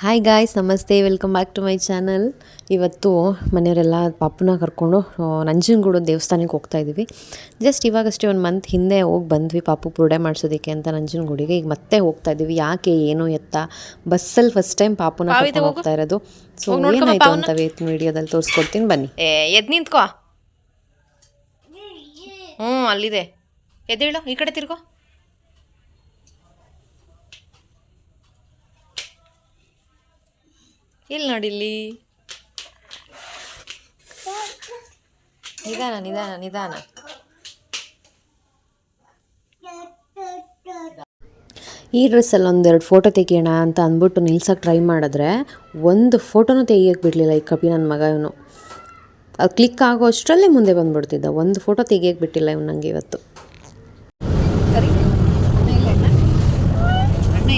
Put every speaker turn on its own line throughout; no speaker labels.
Hi guys ನಮಸ್ತೆ. Welcome back to my channel ಇವತ್ತು ಮನೆಯವರೆಲ್ಲ ಪಾಪುನ ಕರ್ಕೊಂಡು ನಂಜನಗೂಡು ದೇವಸ್ಥಾನಕ್ಕೆ ಹೋಗ್ತಾ ಇದ್ದೀವಿ. ಜಸ್ಟ್ ಇವಾಗಷ್ಟೇ ಒಂದು ಮಂತ್ ಹಿಂದೆ ಹೋಗಿ ಬಂದ್ವಿ ಪಾಪು ಪುರುಡೆ ಮಾಡಿಸೋದಕ್ಕೆ ಅಂತ ನಂಜನಗೂಡಿಗೆ. ಈಗ ಮತ್ತೆ ಹೋಗ್ತಾ ಇದ್ದೀವಿ. ಯಾಕೆ ಏನು ಎತ್ತ? ಬಸ್ಸಲ್ಲಿ ಫಸ್ಟ್ ಟೈಮ್ ಪಾಪುನ ಕರ್ಕೊಂಡು ಹೋಗ್ತಾ ಇರೋದು. ಸೊ ಏನಾಯ್ತು ಅಂತ ವೇತ್ ವಿಡಿಯೋದಲ್ಲಿ ತೋರಿಸ್ಕೊಡ್ತೀನಿ. ಬನ್ನಿ.
ಏ ಎದ್ ನಿಂತ್ಕೋ. ಹ್ಞೂ ಅಲ್ಲಿದೆ. ಎದ್ದೇಳು ಈ ಕಡೆ ತಿರ್ಗೋ. ಇಲ್ಲಿ ನೋಡಿ ಇಲ್ಲಿ. ನಿಧಾನ ನಿಧಾನ ನಿಧಾನ.
ಈ ಡ್ರೆಸ್ಸಲ್ಲಿ ಒಂದೆರಡು ಫೋಟೋ ತೆಗಿಯೋಣ ಅಂತ ಅಂದ್ಬಿಟ್ಟು ನಿಲ್ಸೋಕ್ಕೆ ಟ್ರೈ ಮಾಡಿದ್ರೆ ಒಂದು ಫೋಟೋನೂ ತೆಗಿಯೋಕ್ಕೆ ಬಿಡಲಿಲ್ಲ ಈ ಕಪಿ ನನ್ನ ಮಗ ಇವನು. ಅದು ಕ್ಲಿಕ್ ಆಗೋ ಅಷ್ಟರಲ್ಲೇ ಮುಂದೆ ಬಂದ್ಬಿಡ್ತಿದ್ದ. ಒಂದು ಫೋಟೋ ತೆಗಿಯೋಕ್ಕೆ ಬಿಟ್ಟಿಲ್ಲ ಇವ್ನು ನನಗೆ ಇವತ್ತು
ಅಣ್ಣ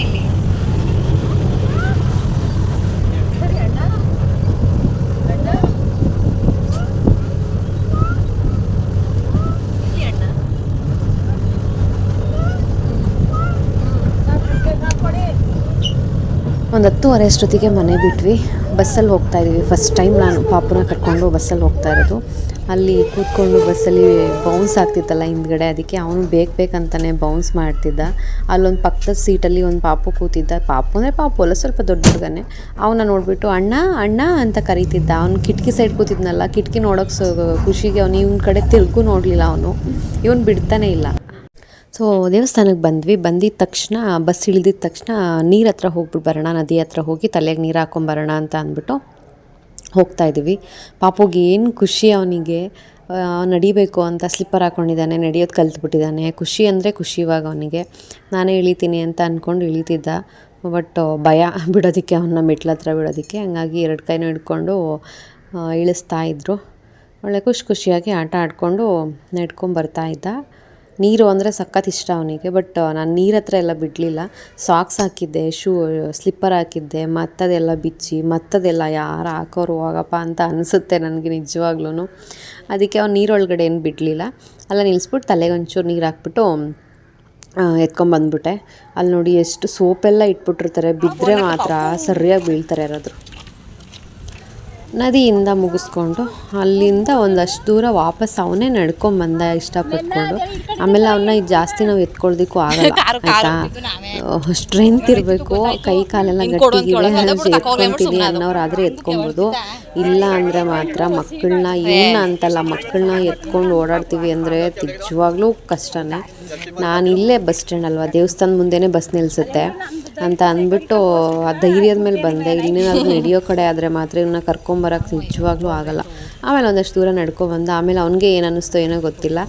ಇಲ್ಲಿ
ಒಂದು ಹತ್ತುವರೆ ಅಷ್ಟೊತ್ತಿಗೆ ಮನೆ ಬಿಟ್ವಿ. ಬಸ್ಸಲ್ಲಿ ಹೋಗ್ತಾ ಇದ್ದೀವಿ ಫಸ್ಟ್ ಟೈಮ್ ನಾನು ಪಾಪುನ ಕರ್ಕೊಂಡು ಬಸ್ಸಲ್ಲಿ ಹೋಗ್ತಾ ಇರೋದು. ಅಲ್ಲಿ ಕೂತ್ಕೊಂಡು ಬಸ್ಸಲ್ಲಿ ಬೌನ್ಸ್ ಆಗ್ತಿತ್ತಲ್ಲ ಹಿಂದ್ಗಡೆ. ಅದಕ್ಕೆ ಅವನು ಬೇಕು ಬೇಕಂತಾನೆ ಬೌನ್ಸ್ ಮಾಡ್ತಿದ್ದ. ಅಲ್ಲೊಂದು ಪಕ್ಕದ ಸೀಟಲ್ಲಿ ಒಂದು ಪಾಪು ಕೂತಿದ್ದ. ಪಾಪು ಅಂದರೆ ಪಾಪು ಅಲ್ಲ, ಸ್ವಲ್ಪ ದೊಡ್ಡ ಹುಡುಗನೇ. ಅವನ ನೋಡಿಬಿಟ್ಟು, ಅಣ್ಣ ಅಣ್ಣ ಅಂತ ಕರೀತಿದ್ದ. ಅವನು ಕಿಟಕಿ ಸೈಡ್ ಕೂತಿದ್ನಲ್ಲ. ಕಿಟಕಿ ನೋಡೋಕೆ ಸ, ಖುಷಿಗೆ ಅವನು, ಇವನ ಕಡೆ ತಿರುಗು ನೋಡಲಿಲ್ಲ ಅವನು. ಇವನು ಬಿಡ್ತಾನೆ ಇಲ್ಲ. ಸೊ ದೇವಸ್ಥಾನಕ್ಕೆ ಬಂದ್ವಿ. ಬಂದಿದ್ದ ತಕ್ಷಣ, ಬಸ್ ಇಳಿದಿದ ತಕ್ಷಣ, ನೀರು ಹತ್ರ ಹೋಗ್ಬಿಟ್ಟು ಬರೋಣ, ನದಿ ಹತ್ರ ಹೋಗಿ ತಲೆಗೆ ನೀರು ಹಾಕೊಂಬರೋಣ ಅಂತ ಅಂದ್ಬಿಟ್ಟು ಹೋಗ್ತಾ ಇದ್ದೀವಿ. ಪಾಪುಗೆ ಏನು ಖುಷಿ ಅವನಿಗೆ ನಡಿಬೇಕು ಅಂತ ಸ್ಲಿಪ್ಪರ್ ಹಾಕ್ಕೊಂಡಿದ್ದಾನೆ ನಡೆಯೋದು ಕಲ್ತ್ಬಿಟ್ಟಿದ್ದಾನೆ. ಖುಷಿ ಅಂದರೆ ಖುಷಿ ಇವಾಗ ಅವನಿಗೆ. ನಾನೇ ಇಳಿತೀನಿ ಅಂತ ಅಂದ್ಕೊಂಡು ಇಳಿತಿದ್ದ. ಬಟ್ ಭಯ ಬಿಡೋದಕ್ಕೆ ಅವನ್ನ ಮೆಟ್ಲ ಹತ್ರ ಬಿಡೋದಕ್ಕೆ. ಹಂಗಾಗಿ ಎರಡು ಕೈನೂ ಹಿಡ್ಕೊಂಡು ಇಳಿಸ್ತಾ ಇದ್ದರು ಒಳ್ಳೆ ಖುಷಿ ಖುಷಿಯಾಗಿ ಆಟ ಆಡಿಕೊಂಡು ನಡ್ಕೊಂಡು ಬರ್ತಾ ಇದ್ದ. ನೀರು ಅಂದರೆ ಸಖತ್ ಇಷ್ಟ ಅವನಿಗೆ ಬಟ್ ನಾನು ನೀರ ಹತ್ರ ಎಲ್ಲ ಬಿಡಲಿಲ್ಲ. ಸಾಕ್ಸ್ ಹಾಕಿದ್ದೆ ಶೂ ಸ್ಲಿಪ್ಪರ್ ಹಾಕಿದ್ದೆ, ಮತ್ತದೆಲ್ಲ ಬಿಚ್ಚಿ, ಮತ್ತದೆಲ್ಲ ಯಾರು ಹಾಕೋರು ಹೋಗಪ್ಪ ಅಂತ ಅನಿಸುತ್ತೆ ನನಗೆ ನಿಜವಾಗ್ಲೂ ಅದಕ್ಕೆ ಅವ್ನು ನೀರೊಳಗಡೆ ಏನು ಬಿಡಲಿಲ್ಲ. ಅಲ್ಲ ನಿಲ್ಲಿಸ್ಬಿಟ್ಟು ತಲೆಗೆ ಒಂಚೂರು ನೀರು ಹಾಕ್ಬಿಟ್ಟು ಎತ್ಕೊಂಬಂದ್ಬಿಟ್ಟೆ ಅಲ್ಲಿ ನೋಡಿ ಎಷ್ಟು ಸೋಪೆಲ್ಲ ಇಟ್ಬಿಟ್ಟಿರ್ತಾರೆ ಬಿದ್ದರೆ ಮಾತ್ರ ಸರಿಯಾಗಿ ಬೀಳ್ತಾರೆ ಯಾರಾದರೂ. ನದಿಯಿಂದ ಮುಗಿಸ್ಕೊಂಡು ಅಲ್ಲಿಂದ ಒಂದಷ್ಟು ದೂರ ವಾಪಸ್ ಅವನೇ ನಡ್ಕೊಂಬಂದ ಇಷ್ಟಪಟ್ಕೊಂಡು. ಆಮೇಲೆ ಅವನ್ನ ಇದು ಜಾಸ್ತಿ ನಾವು ಎತ್ಕೊಳ್ದಿಕ್ಕು ಆಗಲ್ಲ ಆಯ್ತಾ? ಸ್ಟ್ರೆಂತ್ ಇರಬೇಕು ಕೈ ಕಾಲೆಲ್ಲ ಗಟ್ಟಿಗೆ ಎತ್ಕೊಂತೀನಿ ಅನ್ನೋರಾದರೆ ಎತ್ಕೊಬೋದು ಇಲ್ಲ ಅಂದರೆ ಮಾತ್ರ ಮಕ್ಕಳನ್ನ ಏನ ಅಂತಲ್ಲ ಮಕ್ಕಳನ್ನ ಎತ್ಕೊಂಡು ಓಡಾಡ್ತೀವಿ ಅಂದರೆ ನಿಜವಾಗ್ಲೂ ಕಷ್ಟನೇ. ನಾನು ಇಲ್ಲೇ ಬಸ್ ಸ್ಟ್ಯಾಂಡ್ ಅಲ್ವಾ ದೇವಸ್ಥಾನ ಮುಂದೆನೇ ಬಸ್ ನಿಲ್ಲಿಸುತ್ತೆ ಅಂತ ಅಂದ್ಬಿಟ್ಟು ಆ ಧೈರ್ಯದ ಮೇಲೆ ಬಂದೆ. ಇನ್ನೇನಾದ್ರು ನಡೆಯೋ ಕಡೆ ಆದರೆ ಮಾತ್ರ ಇವನ್ನ ಕರ್ಕೊಂಬರಕ್ಕೆ ನಿಜವಾಗ್ಲೂ ಆಗಲ್ಲ. ಆಮೇಲೆ ಒಂದಷ್ಟು ದೂರ ನಡ್ಕೊಬಂದ ಆಮೇಲೆ ಅವನಿಗೆ ಏನು ಅನ್ನಿಸ್ತೋ ಏನೋ ಗೊತ್ತಿಲ್ಲ.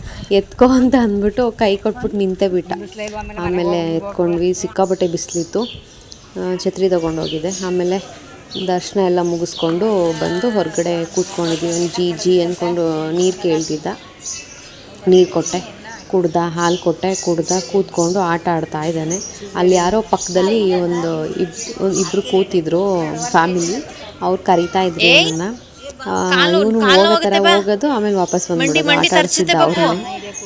ಎತ್ಕೊ ಅಂತ ಅಂದ್ಬಿಟ್ಟು ಕೈ ಕೊಟ್ಬಿಟ್ಟು ನಿಂತೇ ಬಿಟ್ಟ. ಆಮೇಲೆ ಎತ್ಕೊಂಡ್ವಿ. ಸಿಕ್ಕಾಪಟ್ಟೆ ಬಿಸಿಲಿತ್ತು. ಛತ್ರಿ ತೊಗೊಂಡೋಗಿದ್ದೆ. ಆಮೇಲೆ ದರ್ಶನ ಎಲ್ಲ ಮುಗಿಸ್ಕೊಂಡು ಬಂದು ಹೊರಗಡೆ ಕೂತ್ಕೊಂಡಿದ್ವಿ. ಒಂದು ಜಿ ಜಿ ಅಂದ್ಕೊಂಡು ನೀರು ಕೇಳ್ತಿದ್ದ. ನೀರು ಕೊಟ್ಟೆ. ಕುಡ್ದ ಹಾಲು ಕೊಟ್ಟೆ ಕುಡ್ದ ಕೂತ್ಕೊಂಡು ಆಟ ಆಡ್ತಾ ಇದ್ದಾನೆ. ಅಲ್ಲಿ ಯಾರೋ ಪಕ್ಕದಲ್ಲಿ ಒಂದು ಇಬ್ ಇಬ್ಬರು ಕೂತಿದ್ರು ಫ್ಯಾಮಿಲಿ. ಅವ್ರು ಕರಿತಾ ಇದ್ರು ಇವನ್ನ ಇವನು ಹೋಗೋ ಥರ ಹೋಗೋದು ಆಮೇಲೆ ವಾಪಸ್ ಬಂದ್ಬಿಡೋದು. ಆಟ ಆಡ್ತಿದ್ದ ಅವ್ರನ್ನ.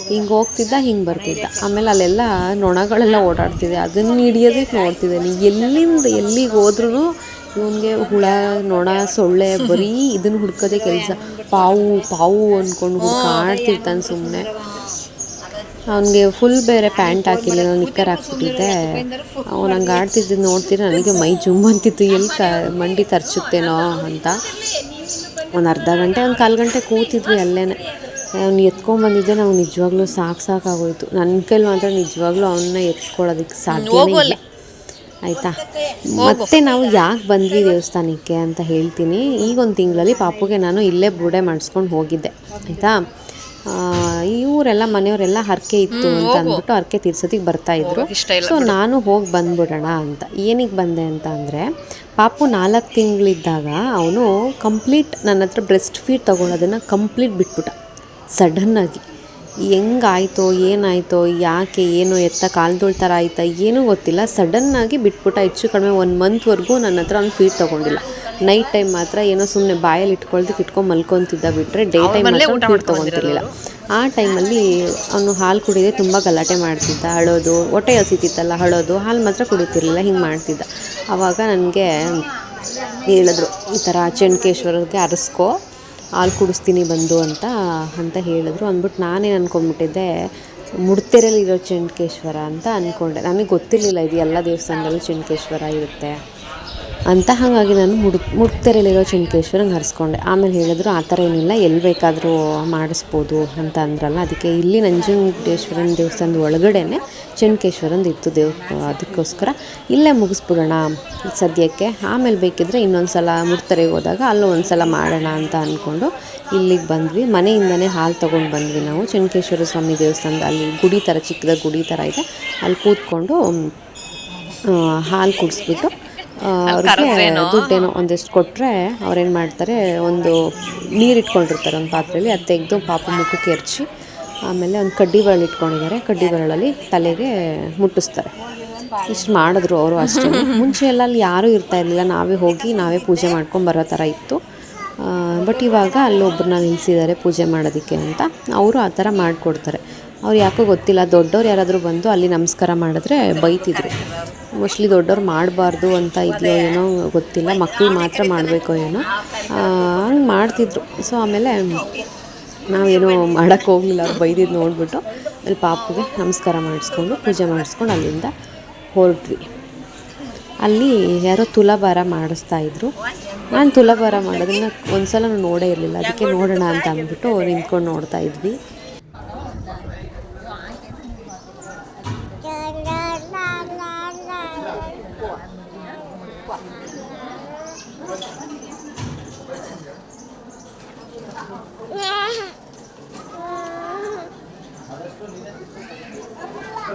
ಹಿಂಗೆ ಹೋಗ್ತಿದ್ದ ಹಿಂಗೆ ಬರ್ತಿದ್ದ. ಆಮೇಲೆ ಅಲ್ಲೆಲ್ಲ ನೊಣಗಳೆಲ್ಲ ಓಡಾಡ್ತಿದೆ. ಅದನ್ನು ಹಿಡಿಯೋದಕ್ಕೆ ನೋಡ್ತಿದ್ದಾನೆ ಎಲ್ಲಿಂದ ಎಲ್ಲಿಗೆ ಹೋದ್ರೂ ಇವನಿಗೆ ಹುಳ ನೊಣ ಸೊಳ್ಳೆ ಬರೀ ಇದನ್ನು ಹುಡ್ಕೋದೇ ಕೆಲಸ. ಪಾವು ಪಾವು ಅಂದ್ಕೊಂಡು ಹುಡ್ಕಾಡ್ತಿರ್ತಾನೆ ಸುಮ್ಮನೆ ಅವನಿಗೆ ಫುಲ್ ಬೇರೆ ಪ್ಯಾಂಟ್ ಹಾಕಿಲ್ಲ ನಾನು ನಿಕ್ಕರ್ ಹಾಕ್ಬಿಟ್ಟಿದ್ದೆ. ಅವ್ನು ಹಂಗೆ ಆಡ್ತಿದ್ದು ನೋಡ್ತೀರ? ನನಗೆ ಮೈ ಜುಮ್ ಅಂತಿತ್ತು. ಎಲ್ಲಿ ಕ ಮಂಡಿ ತರ್ಚುತ್ತೇನೋ ಅಂತ. ಒಂದು ಅರ್ಧ ಗಂಟೆ ಒಂದು ಕಾಲು ಗಂಟೆ ಕೂತಿದ್ವಿ ಅಲ್ಲೇ ಅವ್ನು ಎತ್ಕೊಂಡ್ಬಂದಿದ್ದೆ ನಾವು ನಿಜವಾಗ್ಲೂ ಸಾಕು ಸಾಕಾಗೋಯ್ತು ನನ್ನ ಕೈಲಿ ಮಾತ್ರ ನಿಜವಾಗ್ಲೂ ಅವನ್ನ ಎತ್ಕೊಳ್ಳೋದಕ್ಕೆ ಇಲ್ಲ. ಆಯಿತಾ? ಮತ್ತೆ ನಾವು ಯಾಕೆ ಬಂದ್ವಿ ದೇವಸ್ಥಾನಕ್ಕೆ ಅಂತ ಹೇಳ್ತೀನಿ. ಈಗ ಒಂದು ತಿಂಗಳಲ್ಲಿ ಪಾಪುಗೆ ನಾನು ಇಲ್ಲೇ ಬುಡೆ ಮಾಡಿಸ್ಕೊಂಡು ಹೋಗಿದ್ದೆ. ಆಯಿತಾ? ಇವರೆಲ್ಲ ಮನೆಯವರೆಲ್ಲ ಹರಕೆ ಇತ್ತು ಅಂತ ಅಂದ್ಬಿಟ್ಟು ಹರಕೆ ತೀರ್ಸೋದಕ್ಕೆ ಬರ್ತಾ ಇದ್ರು. ಸೊ ನಾನು ಹೋಗಿ ಬಂದ್ಬಿಡೋಣ ಅಂತ. ಏನಕ್ಕೆ ಬಂದೆ ಅಂತ ಅಂದರೆ ಪಾಪು ನಾಲ್ಕು ತಿಂಗಳಿದ್ದಾಗ ಅವನು ಕಂಪ್ಲೀಟ್ ನನ್ನ ಹತ್ರ ಬ್ರೆಸ್ಟ್ ಫೀಡ್ ತೊಗೊಳೋದನ್ನು ಕಂಪ್ಲೀಟ್ ಬಿಟ್ಬಿಟ್ಟ. ಸಡನ್ನಾಗಿ ಹೆಂಗಾಯ್ತೋ ಏನಾಯ್ತೋ ಯಾಕೆ ಏನು ಎತ್ತ ಕಾಲ್ದೋಳ್ ಥರ ಆಯ್ತಾ ಏನೂ ಗೊತ್ತಿಲ್ಲ. ಸಡನ್ನಾಗಿ ಬಿಟ್ಬಿಟ್ಟ. ಹೆಚ್ಚು ಕಡಿಮೆ ಒನ್ ಮಂತ್ವರೆಗೂ ನನ್ನ ಹತ್ರ ಅವ್ನು ಫೀಡ್ ತೊಗೊಂಡಿಲ್ಲ. ನೈಟ್ ಟೈಮ್ ಮಾತ್ರ ಏನೋ ಸುಮ್ಮನೆ ಬಾಯಲ್ಲಿ ಇಟ್ಕೊಳ್ದಕ್ಕೆ ಇಟ್ಕೊಂಡು ಮಲ್ಕೊತಿದ್ದ ಬಿಟ್ಟರೆ ಡೇ ಟೈಮ್ ಮಾತ್ರ ಫುಡ್ ತೊಗೊತಿರ್ಲಿಲ್ಲ ಆ ಟೈಮಲ್ಲಿ ಅವನು ಹಾಲು ಕುಡಿದೆ ತುಂಬ ಗಲಾಟೆ ಮಾಡ್ತಿದ್ದ ಅಳೋದು ಹೊಟ್ಟೆ ಹಸಿತಿತ್ತಲ್ಲ ಅಳೋದು ಹಾಲು ಮಾತ್ರ ಕುಡಿತಿರ್ಲಿಲ್ಲ ಹಿಂಗೆ ಮಾಡ್ತಿದ್ದ. ಆವಾಗ ನನಗೆ ಹೇಳಿದ್ರು ಈ ಥರ ಚೆನ್ಕೇಶ್ವರಗೆ ಅರಸ್ಕೋ ಹಾಲು ಕುಡಿಸ್ತೀನಿ ಬಂದು ಅಂತ ಅಂತ ಹೇಳಿದ್ರು. ಅಂದ್ಬಿಟ್ಟು ನಾನೇನು ಅಂದ್ಕೊಂಡ್ಬಿಟ್ಟಿದ್ದೆ ಮುಡ್ತೆರಲ್ಲಿರೋ ಚೆಂಡಕೇಶ್ವರ ಅಂತ ಅಂದ್ಕೊಂಡೆ ನನಗೆ ಗೊತ್ತಿರಲಿಲ್ಲ ಇದು ಎಲ್ಲ ದೇವಸ್ಥಾನದಲ್ಲೂ ಚೆನ್ಕೇಶ್ವರ ಇರುತ್ತೆ. ಅಂತ ಹಾಗಾಗಿ ನಾನು ಮುಡ್ ಮುಡ್ತೆರಲ್ಲಿರೋ ಚೆನ್ಕೇಶ್ವರಂಗೆ ಹರಿಸ್ಕೊಂಡೆ. ಆಮೇಲೆ ಹೇಳಿದ್ರು, ಆ ಥರ ಏನಿಲ್ಲ, ಎಲ್ಲಿ ಬೇಕಾದರೂ ಮಾಡಿಸ್ಬೋದು ಅಂತ ಅಂದ್ರಲ್ಲ, ಅದಕ್ಕೆ ಇಲ್ಲಿ ನಂಜುಂಡೇಶ್ವರನ ದೇವಸ್ಥಾನದ ಒಳಗಡೆನೆ ಚೆನ್ಕೇಶ್ವರಂದು ಇತ್ತು ದೇವ್, ಅದಕ್ಕೋಸ್ಕರ ಇಲ್ಲೇ ಮುಗಿಸ್ಬಿಡೋಣ ಸದ್ಯಕ್ಕೆ. ಆಮೇಲೆ ಬೇಕಿದ್ರೆ ಇನ್ನೊಂದು ಸಲ ಮುಡ್ತರೆಗೆ ಹೋದಾಗ ಅಲ್ಲೂ ಒಂದು ಸಲ ಮಾಡೋಣ ಅಂತ ಅಂದ್ಕೊಂಡು ಇಲ್ಲಿಗೆ ಬಂದ್ವಿ. ಮನೆಯಿಂದನೇ ಹಾಲು ತೊಗೊಂಡು ಬಂದ್ವಿ ನಾವು. ಚೆನ್ಕೇಶ್ವರ ಸ್ವಾಮಿ ದೇವಸ್ಥಾನದ ಅಲ್ಲಿ ಗುಡಿ ಥರ ಚಿಕ್ಕದ ಗುಡಿ ಥರ ಇದೆ. ಅಲ್ಲಿ ಕೂತ್ಕೊಂಡು ಹಾಲು ಕುಡಿಸ್ಬಿಟ್ಟು ಅವ್ರಿಗೆ ದುಡ್ಡೇನೋ ಒಂದಿಷ್ಟು ಕೊಟ್ಟರೆ ಅವ್ರೇನು ಮಾಡ್ತಾರೆ ಒಂದು ನೀರು ಇಟ್ಕೊಂಡಿರ್ತಾರೆ ಒಂದು ಪಾತ್ರೆಯಲ್ಲಿ ಅದು ತೆಗೆದು ಪಾಪ ಮುಖಕ್ಕೆ ಎರಚಿ ಆಮೇಲೆ ಒಂದು ಕಡ್ಡಿ ಬರಳು ಇಟ್ಕೊಂಡಿದ್ದಾರೆ. ಕಡ್ಡಿ ಬರಳಲ್ಲಿ ತಲೆಗೆ ಮುಟ್ಟಿಸ್ತಾರೆ. ಇಷ್ಟು ಮಾಡಿದ್ರು ಅವರು ಅಷ್ಟೇ. ಮುಂಚೆ ಎಲ್ಲ ಅಲ್ಲಿ ಯಾರೂ ಇರ್ತಾ ಇರಲಿಲ್ಲ. ನಾವೇ ಹೋಗಿ ನಾವೇ ಪೂಜೆ ಮಾಡ್ಕೊಂಡು ಬರೋ ಥರ ಇತ್ತು. ಬಟ್ ಇವಾಗ ಅಲ್ಲೊಬ್ಬರನ್ನ ನಿಲ್ಲಿಸಿದ್ದಾರೆ ಪೂಜೆ ಮಾಡೋದಕ್ಕೆ ಅಂತ. ಅವರು ಆ ಥರ ಮಾಡಿಕೊಡ್ತಾರೆ. ಅವ್ರು ಯಾಕೋ ಗೊತ್ತಿಲ್ಲ, ದೊಡ್ಡವ್ರು ಯಾರಾದರೂ ಬಂದು ಅಲ್ಲಿ ನಮಸ್ಕಾರ ಮಾಡಿದ್ರೆ ಬೈತಿದ್ರು. ಮೋಸ್ಟ್ಲಿ ದೊಡ್ಡವ್ರು ಮಾಡಬಾರ್ದು ಅಂತ ಇದೆಯೋ ಏನೋ ಗೊತ್ತಿಲ್ಲ ಮಕ್ಕಳು ಮಾತ್ರ ಮಾಡಬೇಕೋ ಏನೋ. ಹಂಗೆ ಮಾಡ್ತಿದ್ರು. ಸೊ ಆಮೇಲೆ ನಾವೇನೋ ಮಾಡೋಕ್ಕೆ ಹೋಗಲಿಲ್ಲ, ಅವ್ರು ಬೈದಿದ್ದು ನೋಡಿಬಿಟ್ಟು ಅಲ್ಲಿ ಪಾಪುಗೆ ನಮಸ್ಕಾರ ಮಾಡಿಸ್ಕೊಂಡು, ಪೂಜೆ ಮಾಡಿಸ್ಕೊಂಡು ಅಲ್ಲಿಂದ ಹೊರಟ್ವಿ. ಅಲ್ಲಿ ಯಾರೋ ತುಲಾಭಾರ ಮಾಡಿಸ್ತಾ ಇದ್ರು. ನಾನು ತುಲಾಭಾರ ಮಾಡೋದನ್ನ ಒಂದು ಸಲ ನೋಡೇ ಇರಲಿಲ್ಲ, ಅದಕ್ಕೆ ನೋಡೋಣ ಅಂತ ಅಂದ್ಬಿಟ್ಟು ನಿಂತ್ಕೊಂಡು ನೋಡ್ತಾ ಇದ್ವಿ. Oy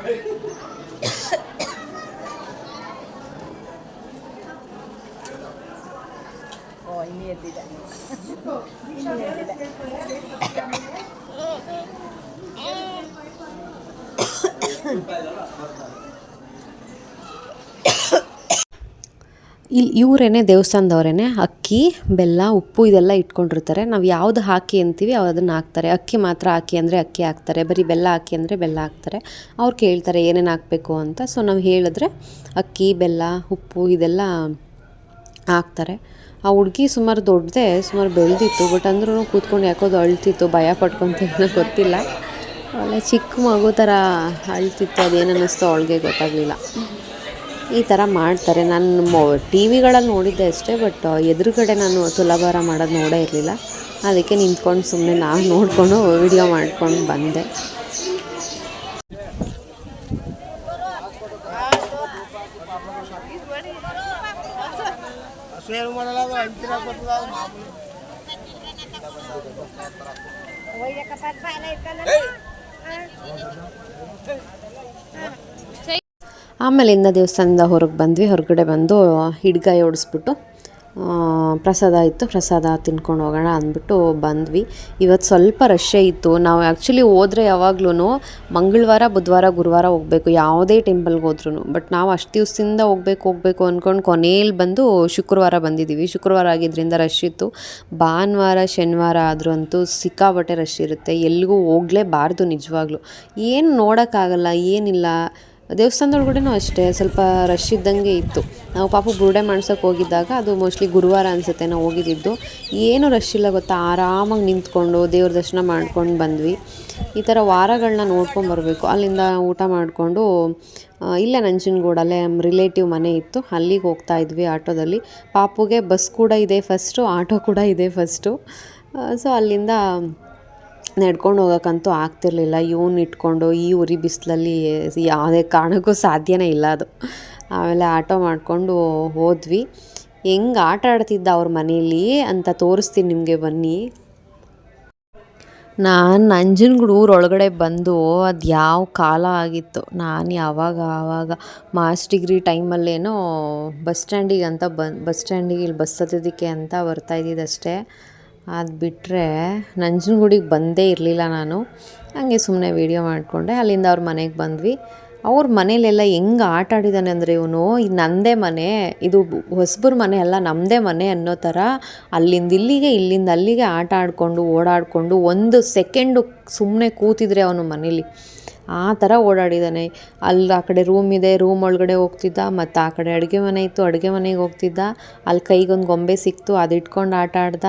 miyerdiler. miyerdiler. ಇಲ್ಲಿ ಇವರೇನೆ ದೇವಸ್ಥಾನದವರೇನೆ? ಅಕ್ಕಿ, ಬೆಲ್ಲ, ಉಪ್ಪು ಇದೆಲ್ಲ ಇಟ್ಕೊಂಡಿರ್ತಾರೆ. ನಾವು ಯಾವುದು ಹಾಕಿ ಅಂತೀವಿ ಅದನ್ನು ಹಾಕ್ತಾರೆ. ಅಕ್ಕಿ ಮಾತ್ರ ಹಾಕಿ ಅಂದರೆ ಅಕ್ಕಿ ಹಾಕ್ತಾರೆ. ಬರೀ ಬೆಲ್ಲ ಹಾಕಿ ಅಂದರೆ ಬೆಲ್ಲ ಹಾಕ್ತಾರೆ. ಅವ್ರು ಕೇಳ್ತಾರೆ ಏನೇನು ಹಾಕಬೇಕು ಅಂತ. ಸೊ ನಾವು ಹೇಳಿದ್ರೆ ಅಕ್ಕಿ, ಬೆಲ್ಲ, ಉಪ್ಪು ಇದೆಲ್ಲ ಹಾಕ್ತಾರೆ. ಆ ಹುಡುಗಿ ಸುಮಾರು ದೊಡ್ಡದೆ, ಸುಮಾರು ಬೆಳೆದಿತ್ತು. ಬಟ್ ಅಂದ್ರೂ ಕೂತ್ಕೊಂಡು ಯಾಕೋದು ಅಳ್ತಿತ್ತು. ಭಯ ಪಡ್ಕೊತ ಗೊತ್ತಿಲ್ಲ. ಒಳ್ಳೆ ಚಿಕ್ಕ ಮಗು ಥರ ಅಳ್ತಿತ್ತು. ಅದೇನು ಅವಳಿಗೆ ಗೊತ್ತಾಗಲಿಲ್ಲ. ಈ ಥರ ಮಾಡ್ತಾರೆ. ನಾನು ಮೊ ಟಿ ವಿಗಳಲ್ಲಿ ನೋಡಿದ್ದೆ ಅಷ್ಟೇ ಬಟ್ ಎದುರುಗಡೆ ನಾನು ತುಲಾಭಾರ ಮಾಡೋದು ನೋಡೇ ಇರಲಿಲ್ಲ. ಅದಕ್ಕೆ ನಿಂತ್ಕೊಂಡು ಸುಮ್ಮನೆ ನಾವು ನೋಡಿಕೊಂಡು ವಿಡಿಯೋ ಮಾಡ್ಕೊಂಡು ಬಂದೆ. ಆಮೇಲಿಂದ ದೇವಸ್ಥಾನದಿಂದ ಹೊರಗೆ ಬಂದ್ವಿ. ಹೊರಗಡೆ ಬಂದು ಹಿಡ್ಗಾಯಿ ಓಡಿಸ್ಬಿಟ್ಟು ಪ್ರಸಾದ ಇತ್ತು. ಪ್ರಸಾದ ತಿನ್ಕೊಂಡು ಹೋಗೋಣ ಅಂದ್ಬಿಟ್ಟು ಬಂದ್ವಿ. ಇವತ್ತು ಸ್ವಲ್ಪ ರಶ್ಶೇ ಇತ್ತು. ನಾವು ಆ್ಯಕ್ಚುಲಿ ಹೋದರೆ ಯಾವಾಗ್ಲೂ ಮಂಗಳವಾರ, ಬುಧವಾರ, ಗುರುವಾರ ಹೋಗಬೇಕು. ಯಾವುದೇ ಟೆಂಪಲ್ಗೆ ಹೋದ್ರೂ ಬಟ್ ನಾವು ಅಷ್ಟು ದಿವಸದಿಂದ ಹೋಗ್ಬೇಕು, ಹೋಗಬೇಕು ಅಂದ್ಕೊಂಡು ಕೊನೆಯಲ್ಲಿ ಬಂದು ಶುಕ್ರವಾರ ಬಂದಿದ್ದೀವಿ ಶುಕ್ರವಾರ ಆಗಿದ್ದರಿಂದ ರಶ್ ಇತ್ತು. ಭಾನುವಾರ, ಶನಿವಾರ ಆದರೂ ಅಂತೂ ಸಿಕ್ಕಾಬಟ್ಟೆ ರಶ್ ಇರುತ್ತೆ. ಎಲ್ಲಿಗೂ ಹೋಗಲೇಬಾರ್ದು ನಿಜವಾಗ್ಲೂ. ಏನು ನೋಡೋಕ್ಕಾಗಲ್ಲ, ಏನಿಲ್ಲ. ದೇವಸ್ಥಾನದೊಳಗಡೆನೂ ಅಷ್ಟೇ, ಸ್ವಲ್ಪ ರಶ್ ಇದ್ದಂಗೆ ಇತ್ತು. ನಾವು ಪಾಪ ಬುರುಡೆ ಮಾಡ್ಸೋಕೆ ಹೋಗಿದ್ದಾಗ ಅದು ಮೋಸ್ಟ್ಲಿ ಗುರುವಾರ ಅನಿಸುತ್ತೆ ನಾವು ಹೋಗಿದ್ದಿದ್ದು ಏನು ರಶ್ ಇಲ್ಲ ಗೊತ್ತಾ, ಆರಾಮಾಗಿ ನಿಂತ್ಕೊಂಡು ದೇವ್ರ ದರ್ಶನ ಮಾಡ್ಕೊಂಡು ಬಂದ್ವಿ. ಈ ಥರ ವಾರಗಳನ್ನ ನೋಡ್ಕೊಂಡು ಬರಬೇಕು. ಅಲ್ಲಿಂದ ಊಟ ಮಾಡಿಕೊಂಡು ಇಲ್ಲೇ ನಂಜನಗೂಡಲ್ಲೇ ನಮ್ಮ ರಿಲೇಟಿವ್ ಮನೆ ಇತ್ತು. ಅಲ್ಲಿಗೆ ಹೋಗ್ತಾ ಇದ್ವಿ ಆಟೋದಲ್ಲಿ. ಪಾಪುಗೆ ಬಸ್ ಕೂಡ ಇದೆ ಫಸ್ಟು ಆಟೋ ಕೂಡ ಇದೆ ಫಸ್ಟು ಸೊ ಅಲ್ಲಿಂದ ನಡ್ಕೊಂಡು ಹೋಗೋಕ್ಕಂತೂ ಆಗ್ತಿರಲಿಲ್ಲ. ಇವ್ನ ಇಟ್ಕೊಂಡು ಈ ಉರಿ ಬಿಸಿಲಲ್ಲಿ ಯಾವುದೇ ಕಾರಣಕ್ಕೂ ಸಾಧ್ಯನೇ ಇಲ್ಲ ಅದು. ಆಮೇಲೆ ಆಟೋ ಮಾಡಿಕೊಂಡು ಹೋದ್ವಿ. ಹೆಂಗೆ ಆಟ ಆಡ್ತಿದ್ದ ಅವ್ರ ಮನೇಲಿ ಅಂತ ತೋರಿಸ್ತೀನಿ ನಿಮಗೆ ಬನ್ನಿ. ನಾನು ನಂಜನಗೂಡು ಊರೊಳಗಡೆ ಬಂದು ಅದು ಯಾವ ಕಾಲ ಆಗಿತ್ತು. ನಾನು ಯಾವಾಗ, ಆವಾಗ ಮಾಸ್ ಡಿಗ್ರಿ ಟೈಮಲ್ಲೇನೋ ಬಸ್ ಸ್ಟ್ಯಾಂಡಿಗೆ ಅಂತ ಬಸ್ ಸ್ಟ್ಯಾಂಡಿಗೆ ಇಲ್ಲಿ ಬಸ್ ಹತ್ತೋದಕ್ಕೆ ಅಂತ ಬರ್ತಾ ಇದ್ದಿದ್ದಷ್ಟೇ ಅದು ಬಿಟ್ಟರೆ ನಂಜನಗೂಡಿಗೆ ಬಂದೇ ಇರಲಿಲ್ಲ ನಾನು. ಹಂಗೆ ಸುಮ್ಮನೆ ವೀಡಿಯೋ ಮಾಡಿಕೊಂಡೆ. ಅಲ್ಲಿಂದ ಅವ್ರ ಮನೆಗೆ ಬಂದ್ವಿ. ಅವ್ರ ಮನೇಲೆಲ್ಲ ಹೆಂಗೆ ಆಟ ಆಡಿದ್ದಾನೆ ಅಂದರೆ ಇವನು, ಇದು ನನ್ನದೇ ಮನೆ, ಇದು ಹೊಸಬ್ರ ಮನೆ ಅಲ್ಲ ನಮ್ಮದೇ ಮನೆ ಅನ್ನೋ ಥರ ಅಲ್ಲಿಂದ ಇಲ್ಲಿಗೆ, ಇಲ್ಲಿಂದ ಅಲ್ಲಿಗೆ ಆಟ ಆಡಿಕೊಂಡು, ಓಡಾಡಿಕೊಂಡು ಒಂದು ಸೆಕೆಂಡು ಸುಮ್ಮನೆ ಕೂತಿದ್ರೆ ಅವನು ಮನೇಲಿ. ಆ ಥರ ಓಡಾಡಿದ್ದಾನೆ ಅಲ್ಲಿ ಆ ಕಡೆ ರೂಮ್ ಇದೆ ರೂಮ್ ಒಳಗಡೆ ಹೋಗ್ತಿದ್ದ, ಮತ್ತು ಆ ಕಡೆ ಅಡುಗೆ ಮನೆ ಇತ್ತು, ಅಡುಗೆ ಮನೆಗೆ ಹೋಗ್ತಿದ್ದ. ಅಲ್ಲಿ ಕೈಗೊಂದು ಗೊಂಬೆ ಸಿಕ್ತು, ಅದು ಇಟ್ಕೊಂಡು ಆಟ ಆಡ್ದ.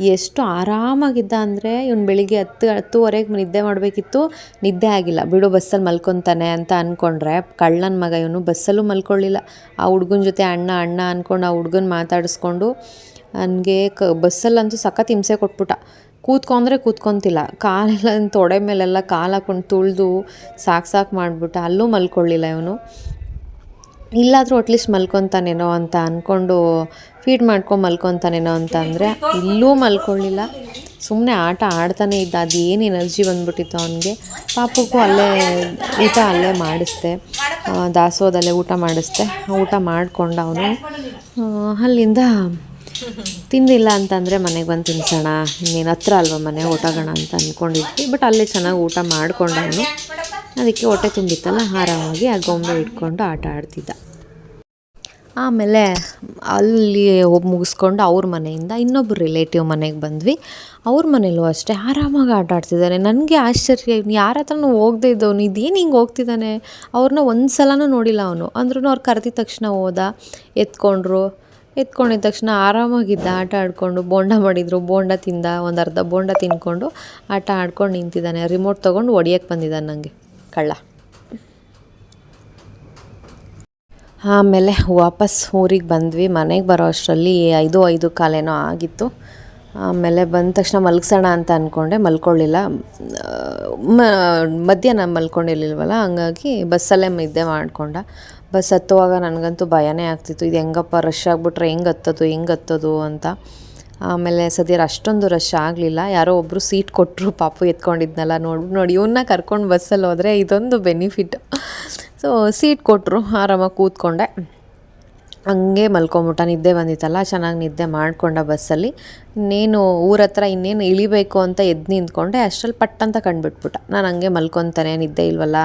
ಎಷ್ಟು ಆರಾಮಾಗಿದ್ದ ಅಂದರೆ ಇವನು ಬೆಳಿಗ್ಗೆ ಹತ್ತು, ಹತ್ತುವರೆಗೆ ನಿದ್ದೆ ಮಾಡಬೇಕಿತ್ತು. ನಿದ್ದೆ ಆಗಿಲ್ಲ. ಬಿಡು, ಬಸ್ಸಲ್ಲಿ ಮಲ್ಕೊತಾನೆ ಅಂತ ಅಂದ್ಕೊಂಡ್ರೆ ಕಳ್ಳನ ಮಗ ಇವನು. ಬಸ್ಸಲ್ಲೂ ಮಲ್ಕೊಳ್ಳಿಲ್ಲ. ಆ ಹುಡ್ಗನ ಜೊತೆ ಅಣ್ಣ ಅಣ್ಣ ಅಂದ್ಕೊಂಡು ಆ ಹುಡ್ಗನ ಮಾತಾಡಿಸ್ಕೊಂಡು ನನಗೆ ಕ, ಬಸ್ಸಲ್ಲಂತೂ ಸಖತ್ ಹಿಂಸೆ ಕೊಟ್ಬಿಟ್ಟ. ಕೂತ್ಕೊಂಡ್ರೆ ಕೂತ್ಕೊಂತಿಲ್ಲ. ಕಾಲೆಲ್ಲ ತೊಡೆ ಮೇಲೆಲ್ಲ ಕಾಲು ಹಾಕೊಂಡು ತುಳಿದು ಸಾಕು ಸಾಕು ಮಾಡಿಬಿಟ್ಟ. ಅಲ್ಲೂ ಮಲ್ಕೊಳ್ಳಿಲ್ಲ ಇವನು. ಇಲ್ಲಾದರೂ ಅಟ್ಲೀಸ್ಟ್ ಮಲ್ಕೊತಾನೇನೋ ಅಂತ ಅಂದ್ಕೊಂಡು ಫೀಡ್ ಮಾಡ್ಕೊಂಡು ಮಲ್ಕೊತಾನೇನೋ ಅಂತ ಅಂದರೆ ಇಲ್ಲೂ ಮಲ್ಕೊಳ್ಳಿಲ್ಲ. ಸುಮ್ಮನೆ ಆಟ ಆಡ್ತಾನೆ ಇದ್ದ. ಅದೇನು ಎನರ್ಜಿ ಬಂದ್ಬಿಟ್ಟಿತ್ತು ಅವನಿಗೆ. ಪಾಪಕ್ಕೂ ಅಲ್ಲೇ ಊಟ ಅಲ್ಲೇ ಮಾಡಿಸ್ದೆ. ದಾಸೋದಲ್ಲೇ ಊಟ ಮಾಡಿಸ್ದೆ. ಊಟ ಮಾಡಿಕೊಂಡು ಅವನು. ಅಲ್ಲಿಂದ ತಿಂದಿಲ್ಲ ಅಂತಂದರೆ ಮನೆಗೆ ಬಂದು ತಿನ್ಸೋಣ. ಇನ್ನೇನು ಹತ್ರ ಅಲ್ವಾ ಮನೆ ಊಟಗಣ ಅಂತ ಅಂದ್ಕೊಂಡಿದ್ವಿ ಬಟ್ ಅಲ್ಲೇ ಚೆನ್ನಾಗಿ ಊಟ ಮಾಡ್ಕೊಂಡವನು. ಅದಕ್ಕೆ ಹೊಟ್ಟೆ ತುಂಬಿತ್ತಲ್ಲ. ಆರಾಮಾಗಿ ಆ ಗೊಂಬೆ ಇಟ್ಕೊಂಡು ಆಟ ಆಡ್ತಿದ್ದ. ಆಮೇಲೆ ಅಲ್ಲಿ ಮುಗಿಸ್ಕೊಂಡು ಅವ್ರ ಮನೆಯಿಂದ ಇನ್ನೊಬ್ಬರು ರಿಲೇಟಿವ್ ಮನೆಗೆ ಬಂದ್ವಿ. ಅವ್ರ ಮನೇಲೂ ಅಷ್ಟೇ ಆರಾಮಾಗಿ ಆಟ ಆಡ್ತಿದ್ದಾರೆ ನನಗೆ ಆಶ್ಚರ್ಯ, ಯಾರ ಹತ್ರನೂ ಹೋಗದೆ ಇದ್ದವನು ಇದೇನು ಹಿಂಗೆ ಹೋಗ್ತಿದ್ದಾನೆ ಅವ್ರನ್ನ ಒಂದು ಸಲನೂ ನೋಡಿಲ್ಲ ಅವನು. ಅಂದ್ರೂ ಅವ್ರು ಕರೆದಿದ ತಕ್ಷಣ ಹೋದ, ಎತ್ಕೊಂಡ್ರು. ಎತ್ಕೊಂಡಿದ ತಕ್ಷಣ ಆರಾಮಾಗಿದ್ದ, ಆಟ ಆಡಿಕೊಂಡು, ಬೋಂಡ ಮಾಡಿದರು. ಬೋಂಡ ತಿಂದ, ಒಂದು ಅರ್ಧ ಬೋಂಡ ತಿನ್ಕೊಂಡು ಆಟ ಆಡ್ಕೊಂಡು ನಿಂತಿದ್ದಾನೆ. ರಿಮೋಟ್ ತೊಗೊಂಡು ಒಡಿಯೋಕ್ಕೆ ಬಂದಿದ್ದಾನೆ ನನಗೆ ಕಳ್ಳ. ಆಮೇಲೆ ವಾಪಸ್ ಊರಿಗೆ ಬಂದ್ವಿ. ಮನೆಗೆ ಬರೋ ಅಷ್ಟರಲ್ಲಿ ಐದು ಐದು ಕಾಲೇನೋ ಆಗಿತ್ತು. ಆಮೇಲೆ ಬಂದ ತಕ್ಷಣ ಮಲಗಿಸೋಣ ಅಂತ ಅಂದ್ಕೊಂಡೆ ಮಲ್ಕೊಳ್ಳಿಲ್ಲ. ಮಧ್ಯಾಹ್ನ ಮಲ್ಕೊಂಡಿರ್ಲಿಲ್ವಲ್ಲ, ಹಂಗಾಗಿ ಬಸ್ಸಲ್ಲೇ ನಿದ್ದೆ ಮಾಡಿಕೊಂಡ. ಬಸ್ ಹತ್ತುವಾಗ ನನಗಂತೂ ಭಯನೇ ಆಗ್ತಿತ್ತು. ಇದು ಹೆಂಗಪ್ಪ ರಶ್ ಆಗಿಬಿಟ್ರೆ ಹೆಂಗೆ ಹತ್ತೋದು ಹೆಂಗೆ ಹತ್ತೋದು ಅಂತ. ಆಮೇಲೆ ಸದ್ಯರ ಅಷ್ಟೊಂದು ರಶ್ ಆಗಲಿಲ್ಲ. ಯಾರೋ ಒಬ್ಬರು ಸೀಟ್ ಕೊಟ್ಟರು ಪಾಪು ಎತ್ಕೊಂಡಿದ್ನಲ್ಲ. ನೋಡಿ ನೋಡಿ ಇವನ್ನ ಕರ್ಕೊಂಡು ಬಸ್ಸಲ್ಲಿ ಹೋದರೆ ಇದೊಂದು ಬೆನಿಫಿಟ್ ಸೊ ಸೀಟ್ ಕೊಟ್ಟರು ಆರಾಮಾಗಿ ಕೂತ್ಕೊಂಡೆ. ಹಂಗೆ ಮಲ್ಕೊಂಬಿಟ್ಟ. ನಿದ್ದೆ ಬಂದಿತ್ತಲ್ಲ, ಚೆನ್ನಾಗಿ ನಿದ್ದೆ ಮಾಡ್ಕೊಂಡ ಬಸ್ಸಲ್ಲಿ ಇನ್ನೇನು ಊರ ಹತ್ರ ಇನ್ನೇನು ಇಳಿಬೇಕು ಅಂತ ಎದ್ದು ನಿಂತ್ಕೊಂಡೆ. ಅಷ್ಟರಲ್ಲಿ ಪಟ್ ಅಂತ ಕಂಡುಬಿಟ್ಬಿಟ್ಟ. ನಾನು ಹಂಗೆ ಮಲ್ಕೊತಾನೆ, ನಿದ್ದೆ ಇಲ್ವಲ್ಲ.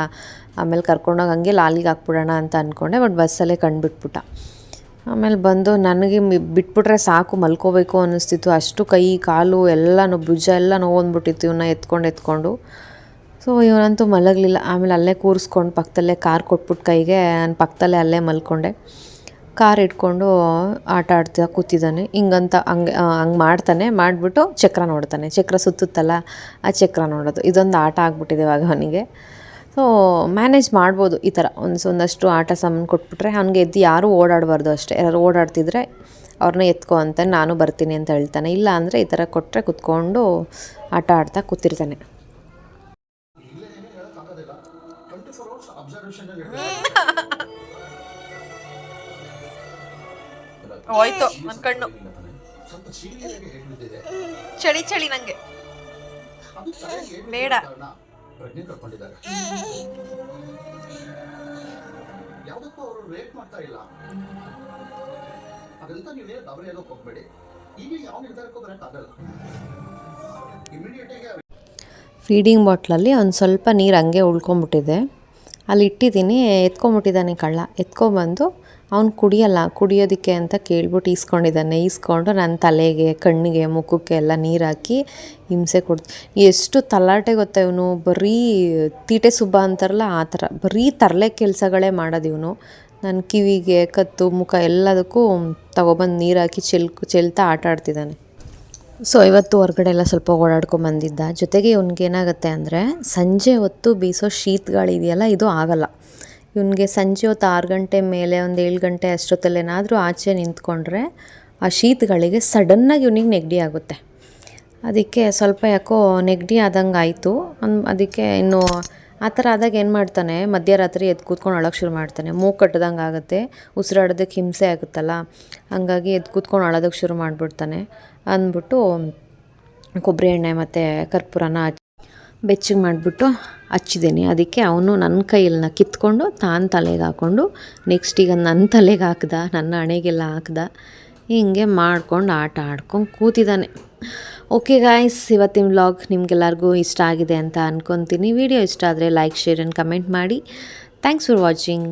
ಆಮೇಲೆ ಕರ್ಕೊಂಡೋಗಿ ಹಂಗೆ ಲಾಲಿಗೆ ಹಾಕ್ಬಿಡೋಣ ಅಂತ ಅಂದ್ಕೊಂಡೆ ಬಟ್ ಬಸ್ಸಲ್ಲೇ ಕಂಡುಬಿಟ್ಬಿಟ್ಟ. ಆಮೇಲೆ ಬಂದು ನನಗೆ ಬಿಟ್ಬಿಟ್ರೆ ಸಾಕು, ಮಲ್ಕೋಬೇಕು ಅನ್ನಿಸ್ತಿತ್ತು. ಅಷ್ಟು ಕೈ, ಕಾಲು ಎಲ್ಲನೂ, ಭುಜ ಎಲ್ಲ ನೋವಂದ್ಬಿಟ್ಟಿತ್ತು ಇವನ್ನ ಎತ್ಕೊಂಡು ಎತ್ಕೊಂಡು. ಸೊ ಇವನಂತೂ ಮಲಗಲಿಲ್ಲ. ಆಮೇಲೆ ಅಲ್ಲೇ ಕೂರಿಸ್ಕೊಂಡು ಪಕ್ಕದಲ್ಲೇ ಕಾರ್ ಕೊಟ್ಬಿಟ್ಟು ಕೈಗೆ, ನಾನು ಪಕ್ಕದಲ್ಲೇ ಅಲ್ಲೇ ಮಲ್ಕೊಂಡೆ. ಕಾರ್ ಇಟ್ಕೊಂಡು ಆಟ ಆಡ್ತಾ ಕೂತಿದ್ದಾನೆ. ಹಿಂಗಂತ ಹಂಗೆ ಹಂಗೆ ಮಾಡ್ತಾನೆ. ಮಾಡಿಬಿಟ್ಟು ಚಕ್ರ ನೋಡ್ತಾನೆ. ಚಕ್ರ ಸುತ್ತುತ್ತಲ್ಲ, ಆ ಚಕ್ರ ನೋಡೋದು. ಇದೊಂದು ಆಟ ಆಗ್ಬಿಟ್ಟಿದೆ ಇವಾಗ ಅವನಿಗೆ. ಸೊ ಮ್ಯಾನೇಜ್ ಮಾಡ್ಬೋದು ಈ ಥರ. ಒಂದು ಒಂದಷ್ಟು ಆಟ ಸಾಮಾನು ಕೊಟ್ಬಿಟ್ರೆ ಅವ್ನಿಗೆ ಎದ್ದು ಯಾರೂ ಓಡಾಡಬಾರ್ದು ಅಷ್ಟೇ. ಯಾರು ಓಡಾಡ್ತಿದ್ರೆ ಅವ್ರನ್ನ ಎತ್ಕೊ ಅಂತ ನಾನು ಬರ್ತೀನಿ ಅಂತ ಹೇಳ್ತಾನೆ. ಇಲ್ಲ ಅಂದರೆ ಈ ಥರ ಕೊಟ್ಟರೆ ಕುತ್ಕೊಂಡು ಆಟ ಆಡ್ತಾ ಕೂತಿರ್ತಾನೆ.
ಹೋಯ್ತು ಕಣ್ಣು. ಚಳಿ ಚಳಿ ನಂಗೆ. ಬೇಡ.
ಪ್ರಜ್ಞೆ ಕರ್ಕೊಂಡಿದ್ದಾರೆ ಯಾವುದಕ್ಕೂ ಅವರು ರೇಟ್ ಮಾಡ್ತಾ ಇಲ್ಲ. ಅದಂತ ನೀವೇ ಗಾಬರಿ ಆಗೋಕ್ ಹೋಗ್ಬೇಡಿ. ಈಗ ಯಾವ ನಿರ್ಧಾರಕ್ಕೂ ಇಮಿಡಿಯೇಟ್ ಆಗಿ
ಫೀಡಿಂಗ್ ಬಾಟ್ಲಲ್ಲಿ ಒಂದು ಸ್ವಲ್ಪ ನೀರು ಹಂಗೆ ಉಳ್ಕೊಂಬಿಟ್ಟಿದೆ ಅಲ್ಲಿ ಇಟ್ಟಿದ್ದೀನಿ ಎತ್ಕೊಂಬಿಟ್ಟಿದ್ದಾನೆ ಕಳ್ಳ. ಎತ್ಕೊಂಬಂದು ಅವ್ನು ಕುಡಿಯಲ್ಲ, ಕುಡಿಯೋದಕ್ಕೆ ಅಂತ ಕೇಳ್ಬಿಟ್ಟು ಈಸ್ಕೊಂಡಿದ್ದಾನೆ. ಈಸ್ಕೊಂಡು ನನ್ನ ತಲೆಗೆ, ಕಣ್ಣಿಗೆ, ಮುಖಕ್ಕೆ ಎಲ್ಲ ನೀರು ಹಾಕಿ ಹಿಂಸೆ ಕೊಡ್ತು, ಎಷ್ಟು ತಲಾಟೆ ಗೊತ್ತಾ ಇವನು? ಬರೀ ತೀಟೆ ಸುಬ್ಬ ಅಂತಾರಲ್ಲ ಆ ಥರ. ಬರೀ ತರಲೆ ಕೆಲಸಗಳೇ ಮಾಡೋದು ಇವನು. ನನ್ನ ಕಿವಿಗೆ, ಕತ್ತು, ಮುಖ ಎಲ್ಲದಕ್ಕೂ ತಗೊಬಂದು ನೀರು ಹಾಕಿ ಚೆಲ್, ಚೆಲ್ತಾ ಆಟ ಆಡ್ತಿದ್ದಾನೆ. ಸೊ, ಇವತ್ತು ಹೊರಗಡೆ ಎಲ್ಲ ಸ್ವಲ್ಪ ಓಡಾಡ್ಕೊಂಡು ಬಂದಿದ್ದ. ಜೊತೆಗೆ ಇವ್ನಿಗೇನಾಗುತ್ತೆ ಅಂದರೆ, ಸಂಜೆ ಹೊತ್ತು ಬೀಸೋ ಶೀತ್ಗಳಿದೆಯಲ್ಲ, ಇದು ಆಗಲ್ಲ. ಇವನಿಗೆ ಸಂಜೆ ಹೊತ್ತು ಆರು ಗಂಟೆ ಮೇಲೆ ಒಂದು ಏಳು ಗಂಟೆ ಅಷ್ಟೊತ್ತಲ್ಲೇನಾದರೂ ಆಚೆ ನಿಂತ್ಕೊಂಡ್ರೆ ಆ ಶೀತಗಳಿಗೆ ಸಡನ್ನಾಗಿ ಇವನಿಗೆ ನೆಗಡಿ ಆಗುತ್ತೆ. ಅದಕ್ಕೆ ಸ್ವಲ್ಪ ಯಾಕೋ ನೆಗಡಿ ಆದಂಗೆ ಆಯಿತು. ಅದಕ್ಕೆ ಇನ್ನು ಆ ಥರ ಆದಾಗ ಏನು ಮಾಡ್ತಾನೆ, ಮಧ್ಯರಾತ್ರಿ ಎದ್ದು ಕೂತ್ಕೊಂಡು ಅಳೋಕೆ ಶುರು ಮಾಡ್ತಾನೆ. ಮೂಗು ಕಟ್ಟದಂಗೆ ಆಗುತ್ತೆ, ಉಸಿರಾಡೋದಕ್ಕೆ ಹಿಂಸೆ ಆಗುತ್ತಲ್ಲ, ಹಂಗಾಗಿ ಎದ್ದು ಕೂತ್ಕೊಂಡು ಅಳೋದಕ್ಕೆ ಶುರು ಮಾಡಿಬಿಡ್ತಾನೆ. ಅಂದ್ಬಿಟ್ಟು ಕೊಬ್ಬರಿ ಎಣ್ಣೆ ಮತ್ತು ಕರ್ಪೂರನ ಬೆಚ್ಚಗೆ ಮಾಡಿಬಿಟ್ಟು ಹಚ್ಚಿದ್ದೀನಿ. ಅದಕ್ಕೆ ಅವನು ನನ್ನ ಕೈಯಲ್ಲಿನ ಕಿತ್ಕೊಂಡು ತಾನು ತಲೆಗೆ ಹಾಕ್ಕೊಂಡು ನೆಕ್ಸ್ಟ್ ಈಗ ನನ್ನ ತಲೆಗೆ ಹಾಕ್ದ, ನನ್ನ ಹಣೆಗೆಲ್ಲ ಹಾಕ್ದ. ಹಿಂಗೆ ಮಾಡ್ಕೊಂಡು ಆಟ ಆಡ್ಕೊಂಡು ಕೂತಿದ್ದಾನೆ. ಓಕೆ ಗಾಯ್ಸ್ ಇವತ್ತಿನ ವ್ಲಾಗ್ ನಿಮ್ಗೆಲ್ಲರಿಗೂ ಇಷ್ಟ ಆಗಿದೆ ಅಂತ ಅಂದ್ಕೊತೀನಿ ವಿಡಿಯೋ ಇಷ್ಟ ಆದರೆ ಲೈಕ್ ಶೇರ್ ಆ್ಯಂಡ್ ಕಮೆಂಟ್ ಮಾಡಿ. Thanks for watching